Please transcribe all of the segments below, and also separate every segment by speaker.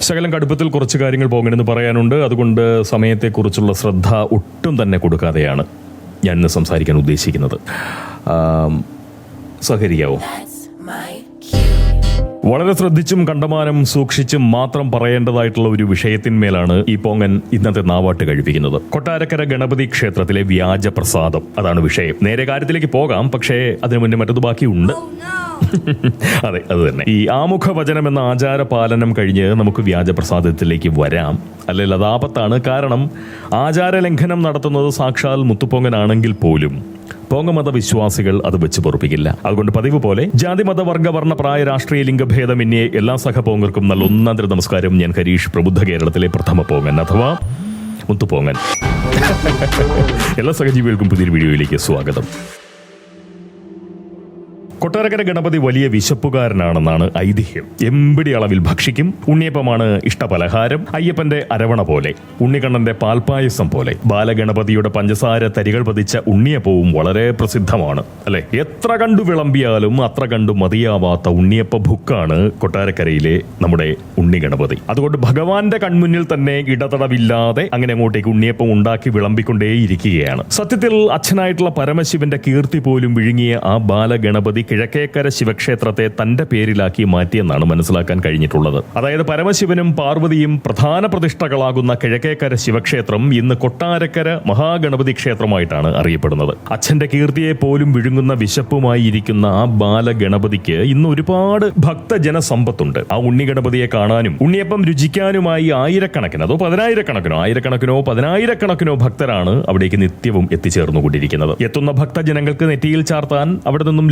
Speaker 1: ശകലം കടുപ്പത്തിൽ കുറച്ച് കാര്യങ്ങൾ പോകണമെന്ന് പറയാനുണ്ട്. അതുകൊണ്ട് സമയത്തെക്കുറിച്ചുള്ള ശ്രദ്ധ ഒട്ടും തന്നെ കൊടുക്കാതെയാണ് ഞാൻ ഇന്ന് സംസാരിക്കാൻ ഉദ്ദേശിക്കുന്നത്.
Speaker 2: സഹരിയാവോ.
Speaker 1: വളരെ ശ്രദ്ധിച്ചും കണ്ടമാനം സൂക്ഷിച്ചും മാത്രം പറയേണ്ടതായിട്ടുള്ള ഒരു വിഷയത്തിന്മേലാണ് ഈ പോങ്ങൻ ഇന്നത്തെ നാവാട്ട് കഴിപ്പിക്കുന്നത് കൊട്ടാരക്കര ഗണപതി ക്ഷേത്രത്തിലെ വ്യാജ പ്രസാദം അതാണ് വിഷയം. നേരെ കാര്യത്തിലേക്ക് പോകാം പക്ഷേ അതിനു മുന്നേ മറ്റത് ബാക്കിയുണ്ട്. അതെ അത് തന്നെ. ഈ ആമുഖ വചനം എന്ന ആചാര പാലനം കഴിഞ്ഞ് നമുക്ക് വ്യാജപ്രസാദത്തിലേക്ക് വരാം. അല്ലെങ്കിൽ അത് ആപത്താണ് കാരണം ആചാര ലംഘനം നടത്തുന്നത് സാക്ഷാൽ മുത്തുപ്പൊങ്ങനാണെങ്കിൽ പോലും. പോങ്ങമത വിശ്വാസികൾ അത് വെച്ച് പൊറപ്പിക്കില്ല. അതുകൊണ്ട് പതിവ് പോലെ ജാതി മത വർഗ വർണ പ്രായ രാഷ്ട്രീയ ലിംഗഭേദമന്യേ എല്ലാ സഹപോങ്ങർക്കും നല്ല ഒന്നാന്തര നമസ്കാരം. ഞാൻ ഹരീഷ് പ്രബുദ്ധ കേരളത്തിലെ പ്രഥമ പോങ്ങൻ അഥവാ മുത്തുപോങ്ങൻ. എല്ലാ സഹജീവികൾക്കും പുതിയൊരു വീഡിയോയിലേക്ക് സ്വാഗതം. കൊട്ടാരക്കര ഗണപതി വലിയ വിശപ്പുകാരനാണെന്നാണ് ഐതിഹ്യം. എമ്പിടി അളവിൽ ഭക്ഷിക്കും. ഉണ്ണിയപ്പമാണ് ഇഷ്ടപലഹാരം. അയ്യപ്പന്റെ അരവണ പോലെ. ഉണ്ണിക്കണ്ണന്റെ പാൽപ്പായസം പോലെ. ബാലഗണപതിയുടെ പഞ്ചസാര തരികൾ പതിച്ച ഉണ്ണിയപ്പവും വളരെ പ്രസിദ്ധമാണ്. അല്ലെ? എത്ര കണ്ടു വിളമ്പിയാലും അത്ര കണ്ടു മതിയാവാത്ത ഉണ്ണിയപ്പ ഭുക്കാണ് കൊട്ടാരക്കരയിലെ നമ്മുടെ ഉണ്ണിഗണപതി. അതുകൊണ്ട് ഭഗവാന്റെ കൺമുന്നിൽ തന്നെ ഇടതടവില്ലാതെ അങ്ങനെ അങ്ങോട്ടേക്ക് ഉണ്ണിയപ്പം ഉണ്ടാക്കി വിളമ്പിക്കൊണ്ടേയിരിക്കുകയാണ്. സത്യത്തിൽ അച്ഛനായിട്ടുള്ള പരമശിവന്റെ കീർത്തി പോലും വിഴുങ്ങിയ ആ ബാലഗണപതി കിഴക്കേക്കര ശിവക്ഷേത്രത്തെ തന്റെ പേരിലാക്കി മാറ്റിയെന്നാണ് മനസ്സിലാക്കാൻ കഴിഞ്ഞിട്ടുള്ളത്. അതായത് പരമശിവനും പാർവതിയും പ്രധാന പ്രതിഷ്ഠകളാകുന്ന കിഴക്കേക്കര ശിവക്ഷേത്രം ഇന്ന് കൊട്ടാരക്കര മഹാഗണപതി ക്ഷേത്രമായിട്ടാണ് അറിയപ്പെടുന്നത്. അച്ഛന്റെ കീർത്തിയെ പോലും വിഴുങ്ങുന്ന വിശപ്പുമായി ഇരിക്കുന്ന ആ ബാലഗണപതിക്ക് ഇന്ന് ഒരുപാട് ഭക്തജനസമ്പത്തുണ്ട്. ആ ഉണ്ണിഗണപതിയെ കാണാനും ഉണ്ണിയപ്പം രുചിക്കാനുമായി ആയിരക്കണക്കിന് അതോ പതിനായിരക്കണക്കിനോ ആയിരക്കണക്കിനോ പതിനായിരക്കണക്കിനോ ഭക്തരാണ് അവിടേക്ക് നിത്യവും എത്തിച്ചേർന്നുകൊണ്ടിരിക്കുന്നത്. എത്തുന്ന ഭക്തജനങ്ങൾക്ക് നെറ്റിയിൽ ചാർത്താൻ അവിടെ നിന്നും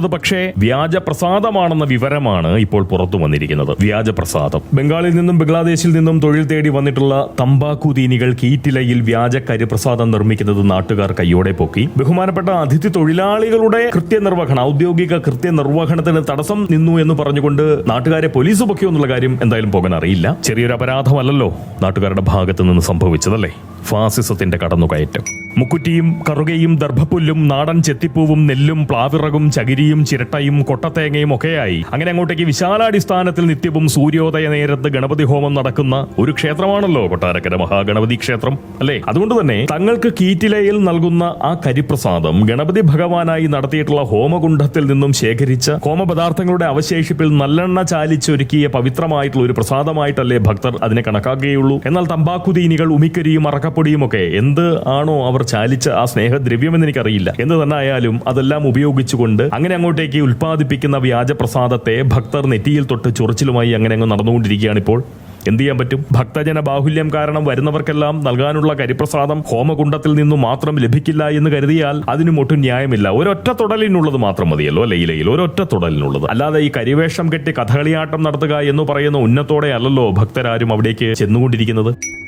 Speaker 1: ലഭിക്കുന്നത് പക്ഷേ വ്യാജ പ്രസാദമാണെന്ന വിവരമാണ് ഇപ്പോൾ പുറത്തു വന്നിരിക്കുന്നത്. വ്യാജ പ്രസാദം ബംഗാളിൽ നിന്നും ബംഗ്ലാദേശിൽ നിന്നും തൊഴിൽ തേടി വന്നിട്ടുള്ള തമ്പാക്കു തീനികൾ കീറ്റിലയിൽ വ്യാജ കരിപ്രസാദം നിർമ്മിക്കുന്നത് നാട്ടുകാർ കയ്യോടെ പൊക്കി. ബഹുമാനപ്പെട്ട അതിഥി തൊഴിലാളികളുടെ കൃത്യനിർവഹണം ഔദ്യോഗിക കൃത്യനിർവഹണത്തിന് തടസ്സം നിന്നു എന്ന് പറഞ്ഞുകൊണ്ട് നാട്ടുകാരെ പോലീസ് പൊക്കിയോ എന്നുള്ള കാര്യം എന്തായാലും പോകാൻ അറിയില്ല. ചെറിയൊരു അപരാധമല്ലല്ലോ നാട്ടുകാരുടെ ഭാഗത്ത് നിന്ന് സംഭവിച്ചതല്ലേ? ഫാസിസത്തിന്റെ കടന്നുകയറ്റം. മുക്കുറ്റിയും കറുകയും ദർഭപ്പുല്ലും നാടൻ ചെത്തിപ്പൂവും നെല്ലും പ്ലാവിറകും ചകിരിയും ചിരട്ടയും കൊട്ടത്തേങ്ങയും ഒക്കെയായി. അങ്ങനെ അങ്ങോട്ടേക്ക് വിശാലാടിസ്ഥാനത്തിൽ നിത്യവും സൂര്യോദയ നേരത്ത് ഗണപതി ഹോമം നടക്കുന്ന ഒരു ക്ഷേത്രമാണല്ലോ കൊട്ടാരക്കര മഹാഗണപതി ക്ഷേത്രം അല്ലേ? അതുകൊണ്ട് തന്നെ തങ്ങൾക്ക് കീറ്റിലയിൽ നൽകുന്ന ആ കരിപ്രസാദം ഗണപതി ഭഗവാനായി നടത്തിയിട്ടുള്ള ഹോമകുണ്ഠത്തിൽ നിന്നും ശേഖരിച്ച ഹോമപദാർത്ഥങ്ങളുടെ അവശേഷിപ്പിൽ നല്ലെണ്ണ ചാലിച്ചൊരുക്കിയ പവിത്രമായിട്ടുള്ള ഒരു പ്രസാദമായിട്ടല്ലേ ഭക്തർ അതിനെ കണക്കാക്കുകയുള്ളൂ? എന്നാൽ തമ്പാക്കുതീനികൾ ഉമിക്കരിയും അറക്കപ്പൊടിയും ഒക്കെ എന്ത് ആണോ അവർ ചാലിച്ച ആ സ്നേഹദ്രവ്യമെന്ന് എനിക്കറിയില്ല. എന്ന് തന്നെ ആയാലും അതെല്ലാം ഉപയോഗിച്ചുകൊണ്ട് അങ്ങനെ അങ്ങോട്ടേക്ക് ഉൽപ്പാദിപ്പിക്കുന്ന വ്യാജപ്രസാദത്തെ ഭക്തർ നെറ്റിയിൽ തൊട്ട് ചൊറിച്ചിലുമായി അങ്ങനെ അങ്ങ് നടന്നുകൊണ്ടിരിക്കുകയാണ് ഇപ്പോൾ എന്ത് ചെയ്യാൻ പറ്റും? ഭക്തജന ബാഹുല്യം കാരണം വരുന്നവർക്കെല്ലാം നൽകാനുള്ള കരിപ്രസാദം ഹോമകുണ്ടത്തിൽ നിന്നും മാത്രം ലഭിക്കില്ല എന്ന് കരുതിയാൽ അതിനും ഒട്ടും ന്യായമില്ല. ഒരൊറ്റ തുടലിനുള്ളത് മാത്രം മതിയല്ലോ അല്ലെ ഇലയിൽ? ഒരൊറ്റ തുടലിനുള്ളത്. അല്ലാതെ ഈ കരിവേഷം കെട്ടി കഥകളിയാട്ടം നടത്തുക എന്ന് പറയുന്ന ഉന്നത്തോടെ അല്ലല്ലോ ഭക്തരാരും അവിടേക്ക് ചെന്നുകൊണ്ടിരിക്കുന്നത്.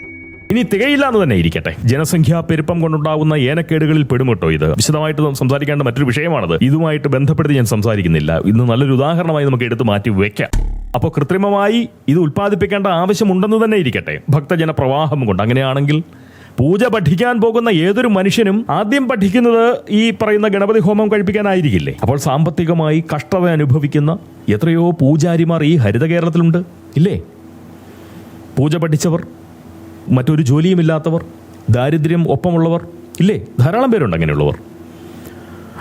Speaker 1: ഇനി തികയില്ല എന്ന് തന്നെ ഇരിക്കട്ടെ. ജനസംഖ്യാ പെരുപ്പം കൊണ്ടുണ്ടാകുന്ന ഏനക്കേടുകളിൽ പെടുമട്ടോ ഇത്? വിശദമായിട്ട് സംസാരിക്കേണ്ട മറ്റൊരു വിഷയമാണത്. ഇതുമായിട്ട് ബന്ധപ്പെടുത്തി ഞാൻ സംസാരിക്കുന്നില്ല. ഇന്ന് നല്ലൊരു ഉദാഹരണമായി നമുക്ക് എടുത്തു മാറ്റി വെക്കാം. അപ്പോൾ കൃത്രിമമായി ഇത് ഉൽപ്പാദിപ്പിക്കേണ്ട ആവശ്യമുണ്ടെന്ന് തന്നെ ഇരിക്കട്ടെ. ഭക്തജന പ്രവാഹം കൊണ്ട് അങ്ങനെയാണെങ്കിൽ പൂജ പഠിക്കാൻ പോകുന്ന ഏതൊരു മനുഷ്യനും ആദ്യം പഠിക്കുന്നത് ഈ പറയുന്ന ഗണപതി ഹോമം കഴിപ്പിക്കാനായിരിക്കില്ലേ? അപ്പോൾ സാമ്പത്തികമായി കഷ്ടത അനുഭവിക്കുന്ന എത്രയോ പൂജാരിമാർ ഈ ഹരിത കേരളത്തിലുണ്ട് ഇല്ലേ? പൂജ പഠിച്ചവർ മറ്റൊരു ജോലിയുമില്ലാത്തവർ ദാരിദ്ര്യം ഒപ്പമുള്ളവർ ഇല്ലേ? ധാരാളം പേരുണ്ട് അങ്ങനെയുള്ളവർ.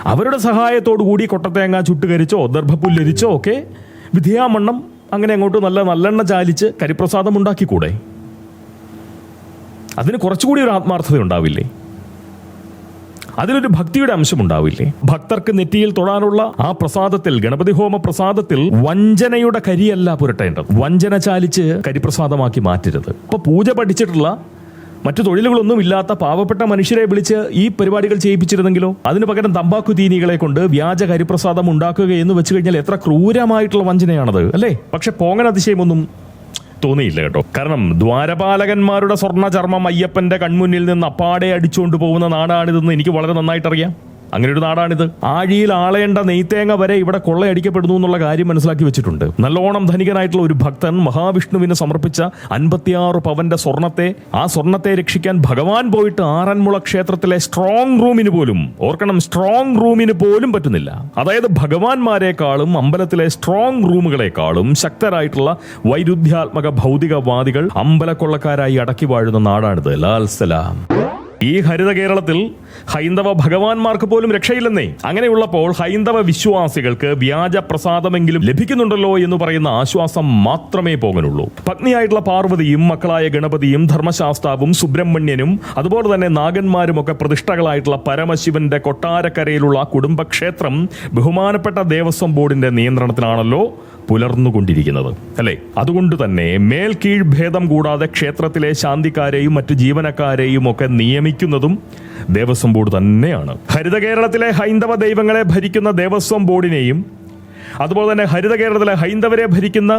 Speaker 1: അവരുടെ സഹായത്തോടു കൂടി കൊട്ടത്തേങ്ങ ചുട്ടുകരിച്ചോ ദർഭപ്പുല്ലരിച്ചോ ഒക്കെ വിധിയാമണ്ണം അങ്ങനെ അങ്ങോട്ട് നല്ല നല്ലെണ്ണ ചാലിച്ച് കരിപ്രസാദം ഉണ്ടാക്കിക്കൂടെ? അതിന് കുറച്ചുകൂടി ഒരു ആത്മാർത്ഥത ഉണ്ടാവില്ലേ അതിലൊരു ഭക്തിയുടെ അംശം ഉണ്ടാവില്ലേ ഭക്തർക്ക് നെറ്റിയിൽ തൊടാനുള്ള ആ പ്രസാദത്തിൽ ഗണപതി ഹോമ പ്രസാദത്തിൽ വഞ്ചനയുടെ കരിയല്ല പുരട്ടേണ്ടത്. വഞ്ചന ചാലിച്ച് കരിപ്രസാദമാക്കി മാറ്റരുത്. അപ്പൊ പൂജ പഠിച്ചിട്ടുള്ള മറ്റു തൊഴിലുകളൊന്നും ഇല്ലാത്ത പാവപ്പെട്ട മനുഷ്യരെ വിളിച്ച് ഈ പരിപാടികൾ ചെയ്യിപ്പിച്ചിരുന്നെങ്കിലോ? അതിനു പകരം തമ്പാക്കു തീനികളെ കൊണ്ട് വ്യാജ കരിപ്രസാദം ഉണ്ടാക്കുക എന്ന് വെച്ചു കഴിഞ്ഞാൽ എത്ര ക്രൂരമായിട്ടുള്ള വഞ്ചനയാണത് അല്ലേ? പക്ഷെ പോങ്ങൻ അതിശയമൊന്നും തോന്നിയില്ല കേട്ടോ. കാരണം ദ്വാരപാലകന്മാരുടെ സ്വർണ ചർമ്മം അയ്യപ്പന്റെ കൺമുന്നിൽ നിന്ന് അപ്പാടെ അടിച്ചുകൊണ്ട് പോകുന്ന നാടാണിതെന്ന് എനിക്ക് വളരെ നന്നായിട്ട് അറിയാം അങ്ങനെ ഒരു നാടാണിത്. ആഴിയിൽ ആളേണ്ട നെയ്ത്തേങ്ങ വരെ ഇവിടെ കൊള്ളയടിക്കപ്പെടുന്നു എന്നുള്ള കാര്യം മനസ്സിലാക്കി വെച്ചിട്ടുണ്ട്. നല്ലോണം ധനികനായിട്ടുള്ള ഒരു ഭക്തൻ മഹാവിഷ്ണുവിന് സമർപ്പിച്ച അൻപത്തിയാറ് പവന്റെ സ്വർണത്തെ ആ സ്വർണത്തെ രക്ഷിക്കാൻ ഭഗവാൻ പോയിട്ട് ആറന്മുള ക്ഷേത്രത്തിലെ സ്ട്രോങ് റൂമിന് പോലും ഓർക്കണം സ്ട്രോങ് റൂമിന് പോലും പറ്റുന്നില്ല. അതായത് ഭഗവാന്മാരെക്കാളും അമ്പലത്തിലെ സ്ട്രോങ് റൂമുകളെക്കാളും ശക്തരായിട്ടുള്ള വൈരുദ്ധ്യാത്മക ഭൗതികവാദികൾ അമ്പലക്കൊള്ളക്കാരായി അടക്കി വാഴുന്ന നാടാണിത്. ലാൽ സലാം. ഈ ഹരിത കേരളത്തിൽ ഹൈന്ദവ ഭഗവാന്മാർക്ക് പോലും രക്ഷയില്ലെന്നേ. അങ്ങനെയുള്ളപ്പോൾ ഹൈന്ദവ വിശ്വാസികൾക്ക് വ്യാജ പ്രസാദമെങ്കിലും ലഭിക്കുന്നുണ്ടല്ലോ എന്ന് പറയുന്ന ആശ്വാസം മാത്രമേ പോകാനുള്ളൂ. പത്നിയായിട്ടുള്ള പാർവതിയും മക്കളായ ഗണപതിയും ധർമ്മശാസ്താവും സുബ്രഹ്മണ്യനും അതുപോലെ തന്നെ നാഗന്മാരും ഒക്കെ പ്രതിഷ്ഠകളായിട്ടുള്ള പരമശിവന്റെ കൊട്ടാരക്കരയിലുള്ള കുടുംബക്ഷേത്രം ബഹുമാനപ്പെട്ട ദേവസ്വം ബോർഡിന്റെ നിയന്ത്രണത്തിലാണല്ലോ. പുലർന്നുകൊണ്ടിരിക്കുന്നത്. അല്ലേ? അതുകൊണ്ട് തന്നെ മേൽ കീഴ് ഭേദം കൂടാതെ ക്ഷേത്രത്തിലെ ശാന്തിക്കാരെയും മറ്റ് ജീവനക്കാരെയും ഒക്കെ നിയമിക്കുന്നതും ദേവസ്വം ബോർഡ് തന്നെയാണ്. ഹരിത കേരളത്തിലെ ഹൈന്ദവ ദൈവങ്ങളെ ഭരിക്കുന്ന ദേവസ്വം ബോർഡിനെയും അതുപോലെ തന്നെ ഹരിത കേരളത്തിലെ ഹൈന്ദവരെ ഭരിക്കുന്ന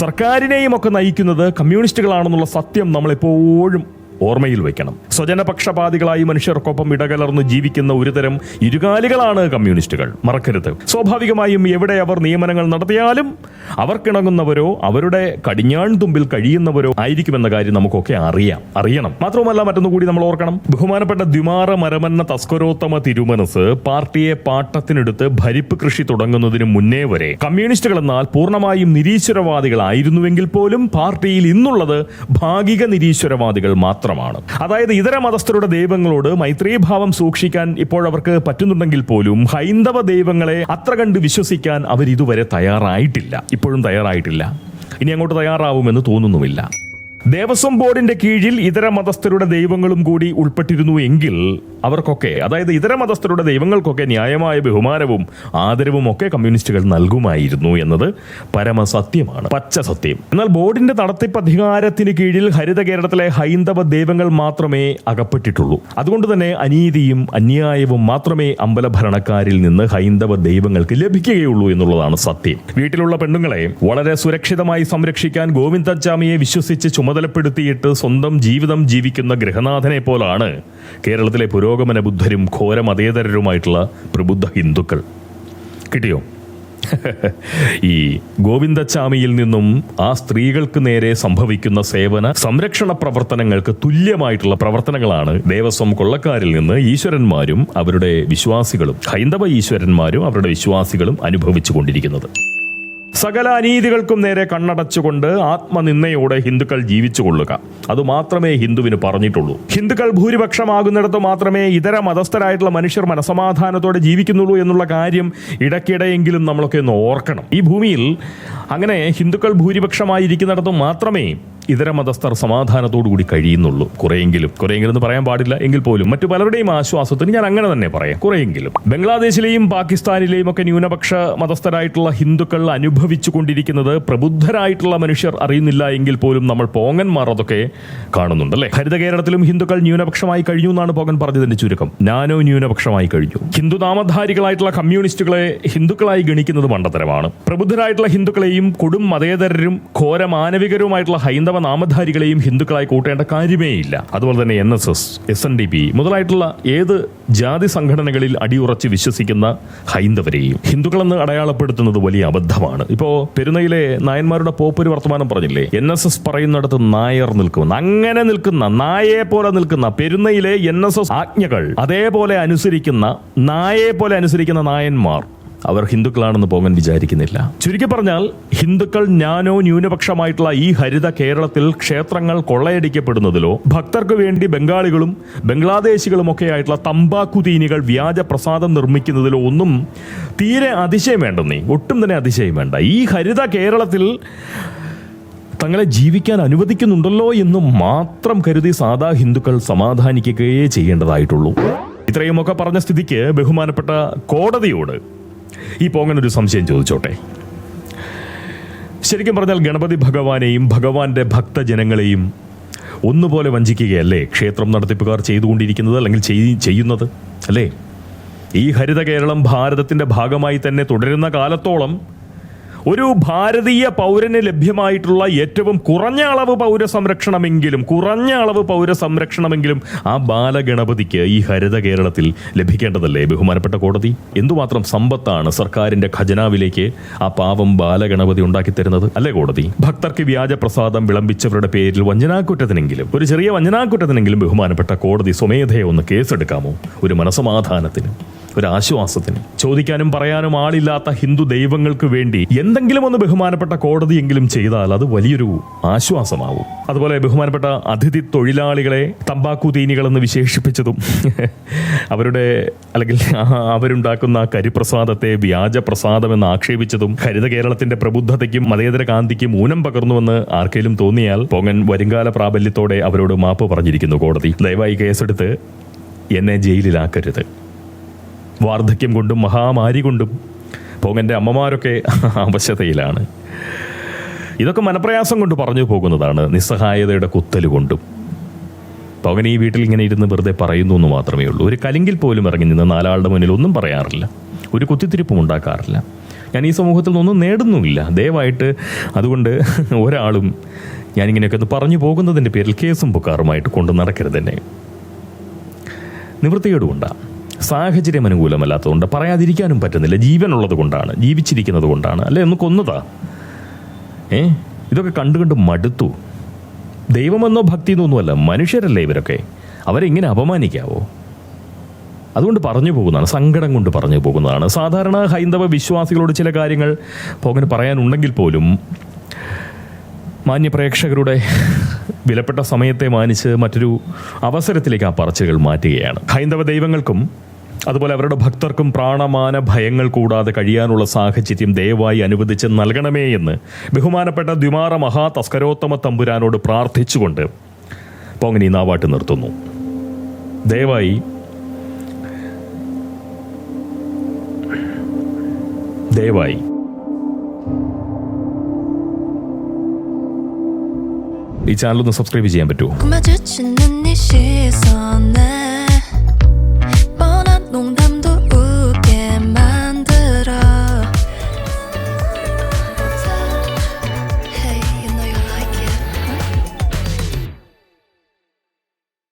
Speaker 1: സർക്കാരിനെയും ഒക്കെ നയിക്കുന്നത് കമ്മ്യൂണിസ്റ്റുകളാണെന്നുള്ള സത്യം നമ്മൾ എപ്പോഴും ഓർമ്മയിൽ വയ്ക്കണം സ്വജനപക്ഷപാതികളായി മനുഷ്യർക്കൊപ്പം ഇടകലർന്ന് ജീവിക്കുന്ന ഒരുതരം ഇരുകാലികളാണ് കമ്മ്യൂണിസ്റ്റുകൾ. മറക്കരുത്. സ്വാഭാവികമായും എവിടെ അവർ നിയമനങ്ങൾ നടത്തിയാലും അവർക്കിണങ്ങുന്നവരോ അവരുടെ കടിഞ്ഞാൺ തുമ്പിൽ കഴിയുന്നവരോ ആയിരിക്കുമെന്ന കാര്യം നമുക്കൊക്കെ അറിയാം. അറിയണം. മാത്രവുമല്ല മറ്റൊന്നുകൂടി നമ്മൾ ഓർക്കണം. ബഹുമാനപ്പെട്ട ദ്വിമാറ മരമന്ന തസ്കരോത്തമ തിരുമനസ് പാർട്ടിയെ പാട്ടത്തിനെടുത്ത് ഭരിപ്പ് കൃഷി തുടങ്ങുന്നതിന് മുന്നേ വരെ കമ്മ്യൂണിസ്റ്റുകൾ എന്നാൽ പൂർണമായും നിരീശ്വരവാദികളായിരുന്നുവെങ്കിൽ പോലും പാർട്ടിയിൽ ഇന്നുള്ളത് ഭാഗിക നിരീശ്വരവാദികൾ മാത്രമാണ്. അതായത് ഇതര മതസ്ഥരുടെ ദൈവങ്ങളോട് മൈത്രീഭാവം സൂക്ഷിക്കാൻ ഇപ്പോഴവർക്ക് പറ്റുന്നുണ്ടെങ്കിൽ പോലും ഹൈന്ദവ ദൈവങ്ങളെ അത്ര കണ്ട് വിശ്വസിക്കാൻ അവരിതുവരെ തയ്യാറായിട്ടില്ല. ഇപ്പോഴും തയ്യാറായിട്ടില്ല. ഇനി അങ്ങോട്ട് തയ്യാറാവുമെന്ന് തോന്നുന്നുമില്ല. ദേവസ്വം ബോർഡിന്റെ കീഴിൽ ഇതര മതസ്ഥരുടെ ദൈവങ്ങളും കൂടി ഉൾപ്പെട്ടിരുന്നു എങ്കിൽ അവർക്കൊക്കെ അതായത് ഇതര മതസ്ഥരുടെ ദൈവങ്ങൾക്കൊക്കെ ന്യായമായ ബഹുമാനവും ആദരവും ഒക്കെ കമ്മ്യൂണിസ്റ്റുകൾ നൽകുമായിരുന്നു എന്നത് പരമസത്യമാണ് പച്ച സത്യം എന്നാൽ ബോർഡിന്റെ നടത്തിപ്പ് അധികാരത്തിന് കീഴിൽ ഹരിത കേരളത്തിലെ ഹൈന്ദവ ദൈവങ്ങൾ മാത്രമേ അകപ്പെട്ടിട്ടുള്ളൂ. അതുകൊണ്ട് തന്നെ അനീതിയും അന്യായവും മാത്രമേ അമ്പല ഭരണക്കാരിൽ നിന്ന് ഹൈന്ദവ ദൈവങ്ങൾക്ക് ലഭിക്കുകയുള്ളൂ എന്നുള്ളതാണ് സത്യം. വീട്ടിലുള്ള പെണ്ണുങ്ങളെ വളരെ സുരക്ഷിതമായി സംരക്ഷിക്കാൻ ഗോവിന്ദച്ചാമിയെ വിശ്വസിച്ച് ചുമതലപ്പെടുത്തിയിട്ട് സ്വന്തം ജീവിതം ജീവിക്കുന്ന ഗൃഹനാഥനെ പോലാണ് കേരളത്തിലെ പുരോഗമന ബുദ്ധരും ഘോര മതേതരരുമായിട്ടുള്ള പ്രബുദ്ധ ഹിന്ദുക്കൾ. കിട്ടിയോ? ഈ ഗോവിന്ദച്ചാമിയിൽ നിന്നും ആ സ്ത്രീകൾക്ക് നേരെ സംഭവിക്കുന്ന സേവന സംരക്ഷണ പ്രവർത്തനങ്ങൾക്ക് തുല്യമായിട്ടുള്ള പ്രവർത്തനങ്ങളാണ് ദേവസ്വം കൊള്ളക്കാരിൽ നിന്ന് ഈശ്വരന്മാരും അവരുടെ വിശ്വാസികളും ഹൈന്ദവ ഈശ്വരന്മാരും അവരുടെ വിശ്വാസികളും അനുഭവിച്ചു കൊണ്ടിരിക്കുന്നത് സകല അനീതികൾക്കും നേരെ കണ്ണടച്ചുകൊണ്ട് ആത്മനിന്ദയോടെ ഹിന്ദുക്കൾ ജീവിച്ചുകൊള്ളുക. അതുമാത്രമേ ഹിന്ദുവിന് പറഞ്ഞിട്ടുള്ളൂ. ഹിന്ദുക്കൾ ഭൂരിപക്ഷമാകുന്നിടത്ത് മാത്രമേ ഇതര മതസ്ഥരായിട്ടുള്ള മനുഷ്യർ മനസമാധാനത്തോടെ ജീവിക്കുന്നുള്ളൂ എന്നുള്ള കാര്യം ഇടയ്ക്കിടെയെങ്കിലും നമ്മളൊക്കെ ഒന്ന് ഓർക്കണം. ഈ ഭൂമിയിൽ അങ്ങനെ ഹിന്ദുക്കൾ ഭൂരിപക്ഷമായിരിക്കുന്നിടത്ത് മാത്രമേ ഇതര മതസ്ഥർ സമാധാനത്തോടു കൂടി കഴിയുന്നുള്ളൂ. കുറെയെങ്കിലും കുറെയെങ്കിലും എന്ന് പറയാൻ പാടില്ല. എങ്കിൽ പോലും മറ്റു പലരുടെയും ആശ്വാസത്തിന് ഞാൻ അങ്ങനെ തന്നെ പറയാം. കുറെയെങ്കിലും. ബംഗ്ലാദേശിലെയും പാകിസ്ഥാനിലെയും ഒക്കെ ന്യൂനപക്ഷ മതസ്ഥരായിട്ടുള്ള ഹിന്ദുക്കൾ അനുഭവിച്ചു കൊണ്ടിരിക്കുന്നത് പ്രബുദ്ധരായിട്ടുള്ള മനുഷ്യർ അറിയുന്നില്ല എങ്കിൽ പോലും നമ്മൾ പോങ്ങന്മാർ അതൊക്കെ കാണുന്നുണ്ടല്ലേ? ഹരിത കേരളത്തിലും ഹിന്ദുക്കൾ ന്യൂനപക്ഷമായി കഴിഞ്ഞു എന്നാണ് പോകൻ പറഞ്ഞതിന്റെ ചുരുക്കം. ഞാനോ ന്യൂനപക്ഷമായി കഴിഞ്ഞു. ഹിന്ദു നാമധാരികളായിട്ടുള്ള കമ്മ്യൂണിസ്റ്റുകളെ ഹിന്ദുക്കളായി ഗണിക്കുന്നത് മണ്ടത്തരമാണ്. പ്രബുദ്ധരായിട്ടുള്ള ഹിന്ദുക്കളെയും കൊടും മതേതരരും ഘോര മാനവികരുമായിട്ടുള്ള ഹൈന്ദവ നാമധാരികളെയും ഹിന്ദുക്കളായി കൂട്ടേണ്ട കാര്യമേ ഇല്ല അതുപോലെ തന്നെ N S S S N D P മുതലായിട്ടുള്ള ഏത് ജാതി സംഘടനകളിൽ അടിയുറച്ച് വിശ്വസിക്കുന്ന ഹൈന്ദവരെയും ഹിന്ദുക്കളെന്ന് അടയാളപ്പെടുത്തുന്നത് വലിയ അബദ്ധമാണ്. ഇപ്പോ പെരുന്നയിലെ നായന്മാരുടെ പോപ്പൊരു വർത്തമാനം പറഞ്ഞില്ലേ? എൻ എസ് എസ് പറയുന്നിടത്ത് നായർ നിൽക്കുമെന്ന്. അങ്ങനെ നിൽക്കുന്ന നായയെ പോലെ നിൽക്കുന്ന പെരുന്നയിലെ എൻ എസ് എസ് ആജ്ഞകൾ അതേപോലെ അനുസരിക്കുന്ന നായയെ പോലെ അനുസരിക്കുന്ന നായന്മാർ അവർ ഹിന്ദുക്കളാണെന്ന് പോകാൻ വിചാരിക്കുന്നില്ല. ചുരുക്കി പറഞ്ഞാൽ ഹിന്ദുക്കൾ ഞാനോ ന്യൂനപക്ഷമായിട്ടുള്ള ഈ ഹരിത കേരളത്തിൽ ക്ഷേത്രങ്ങൾ കൊള്ളയടിക്കപ്പെടുന്നതിലോ ഭക്തർക്ക് വേണ്ടി ബംഗാളികളും ബംഗ്ലാദേശികളും ഒക്കെ ആയിട്ടുള്ള തമ്പാക്കുതീനികൾ വ്യാജ പ്രസാദം നിർമ്മിക്കുന്നതിലോ ഒന്നും തീരെ അതിശയം വേണ്ടെന്നേ ഒട്ടും തന്നെ അതിശയം വേണ്ട. ഈ ഹരിത കേരളത്തിൽ തങ്ങളെ ജീവിക്കാൻ അനുവദിക്കുന്നുണ്ടല്ലോ എന്ന് മാത്രം കരുതി സാധാ ഹിന്ദുക്കൾ സമാധാനിക്കുകയേ ചെയ്യേണ്ടതായിട്ടുള്ളൂ. ഇത്രയുമൊക്കെ പറഞ്ഞ സ്ഥിതിക്ക് ബഹുമാനപ്പെട്ട കോടതിയോട് ഈ പോങ്ങനൊരു സംശയം ചോദിച്ചോട്ടെ. ശരിക്കും പറഞ്ഞാൽ ഗണപതി ഭഗവാനെയും ഭഗവാന്റെ ഭക്തജനങ്ങളെയും ഒന്നുപോലെ വഞ്ചിക്കുകയല്ലേ ക്ഷേത്രം നടത്തിപ്പുകാർ ചെയ്തുകൊണ്ടിരിക്കുന്നത് അല്ലെങ്കിൽ ചെയ്യുന്നത്? അല്ലേ? ഈ ഹരിത കേരളം ഭാരതത്തിന്റെ ഭാഗമായി തന്നെ തുടരുന്ന കാലത്തോളം ഒരു ഭാരതീയ പൗരന് ലഭ്യമായിട്ടുള്ള ഏറ്റവും കുറഞ്ഞ അളവ് പൗരസംരക്ഷണമെങ്കിലും കുറഞ്ഞ അളവ് പൗരസംരക്ഷണമെങ്കിലും ആ ബാലഗണപതിക്ക് ഈ ഹരിത കേരളത്തിൽ ലഭിക്കേണ്ടതല്ലേ? ബഹുമാനപ്പെട്ട കോടതി എന്തുമാത്രം സമ്പത്താണ് സർക്കാരിന്റെ ഖജനാവിലേക്ക് ആ പാവം ബാലഗണപതി ഉണ്ടാക്കി തരുന്നത് അല്ലേ കോടതി? ഭക്തർക്ക് വ്യാജ പ്രസാദം വിളമ്പിച്ചവരുടെ പേരിൽ വഞ്ചനാക്കുറ്റത്തിനെങ്കിലും ഒരു ചെറിയ വഞ്ചനാക്കുറ്റത്തിനെങ്കിലും ബഹുമാനപ്പെട്ട കോടതി സ്വമേധയെ ഒന്ന് കേസെടുക്കാമോ? ഒരു മനസമാധാനത്തിന്. ഒരു ആശ്വാസത്തിന് ചോദിക്കാനും പറയാനും ആളില്ലാത്ത ഹിന്ദു ദൈവങ്ങൾക്ക് വേണ്ടി എന്തെങ്കിലും ഒന്ന് ബഹുമാനപ്പെട്ട കോടതിയെങ്കിലും ചെയ്താൽ അത് വലിയൊരു ആശ്വാസമാവും. അതുപോലെ ബഹുമാനപ്പെട്ട അതിഥി തൊഴിലാളികളെ തമ്പാക്കു തീനികളെന്ന് വിശേഷിപ്പിച്ചതും അവരുടെ അല്ലെങ്കിൽ അവരുണ്ടാക്കുന്ന കരിപ്രസാദത്തെ വ്യാജ പ്രസാദം എന്ന് ആക്ഷേപിച്ചതും ഹരിത കേരളത്തിന്റെ പ്രബുദ്ധതയ്ക്കും മതേതര കാന്തിക്കും ഊനം പകർന്നുവെന്ന് ആർക്കെങ്കിലും തോന്നിയാൽ പൊങ്ങൻ വരുംകാല പ്രാബല്യത്തോടെ അവരോട് മാപ്പ് പറഞ്ഞിരിക്കുന്നു കോടതി. ദയവായി കേസെടുത്ത് എന്നെ ജയിലിലാക്കരുത്. വാർദ്ധക്യം കൊണ്ടും മഹാമാരി കൊണ്ടും പോങ്ങന്റെ അമ്മമാരൊക്കെ അവശതയിലാണ്. ഇതൊക്കെ മനപ്രയാസം കൊണ്ട് പറഞ്ഞു പോകുന്നതാണ് നിസ്സഹായതയുടെ കുത്തൽ കൊണ്ടും. പവൻ ഈ വീട്ടിൽ ഇങ്ങനെ ഇരുന്ന് വെറുതെ പറയുന്നു എന്ന് മാത്രമേ ഉള്ളൂ. ഒരു കലിങ്കിൽ പോലും ഇറങ്ങി നിന്ന് നാലാളുടെ മുന്നിൽ ഒന്നും പറയാറില്ല. ഒരു കുത്തിത്തിരിപ്പും ഉണ്ടാക്കാറില്ല. ഞാൻ ഈ സമൂഹത്തിൽ നിന്നൊന്നും നേടുന്നുമില്ല. ദയവായിട്ട് അതുകൊണ്ട് ഒരാളും ഞാനിങ്ങനെയൊക്കെ ഒന്ന് പറഞ്ഞു പോകുന്നതിന്റെ പേരിൽ കേസും പുക്കാറുമായിട്ട് കൊണ്ട് നടക്കരുത് തന്നെ സാഹചര്യം അനുകൂലമല്ലാത്തതുകൊണ്ട് പറയാതിരിക്കാനും പറ്റുന്നില്ല. ജീവനുള്ളത് കൊണ്ടാണ് ജീവിച്ചിരിക്കുന്നത് കൊണ്ടാണ്. അല്ലെ? ഒന്ന് കൊന്നതാ. ഏ? ഇതൊക്കെ കണ്ടു കണ്ട് മടുത്തു. ദൈവമെന്നോ ഭക്തി എന്നൊന്നുമല്ല മനുഷ്യരല്ലേ ഇവരൊക്കെ? അവരെ ഇങ്ങനെ അപമാനിക്കാവോ? അതുകൊണ്ട് പറഞ്ഞു പോകുന്നതാണ് സങ്കടം കൊണ്ട് പറഞ്ഞു പോകുന്നതാണ്. സാധാരണ ഹൈന്ദവ വിശ്വാസികളോട് ചില കാര്യങ്ങൾ പോകന് പറയാനുണ്ടെങ്കിൽ പോലും മാന്യ പ്രേക്ഷകരുടെ വിലപ്പെട്ട സമയത്തെ മാനിച്ച് മറ്റൊരു അവസരത്തിലേക്ക് ആ പറച്ചുകൾ മാറ്റുകയാണ്. ഹൈന്ദവ ദൈവങ്ങൾക്കും അതുപോലെ അവരുടെ ഭക്തർക്കും പ്രാണമാന ഭയങ്ങൾ കൂടാതെ കഴിയാനുള്ള സാഹചര്യം ദയവായി അനുവദിച്ച് നൽകണമേ എന്ന് ബഹുമാനപ്പെട്ട ദ്വിമാറ മഹാ തസ്കരോത്തമ തമ്പുരാനോട് പ്രാർത്ഥിച്ചുകൊണ്ട് പൊങ്ങനി നാവാട്ട് നിർത്തുന്നു. ദയവായി ദയവായി ഈ ചാനൽ ഒന്ന് സബ്സ്ക്രൈബ് ചെയ്യാൻ പറ്റുമോ?
Speaker 2: 弄得。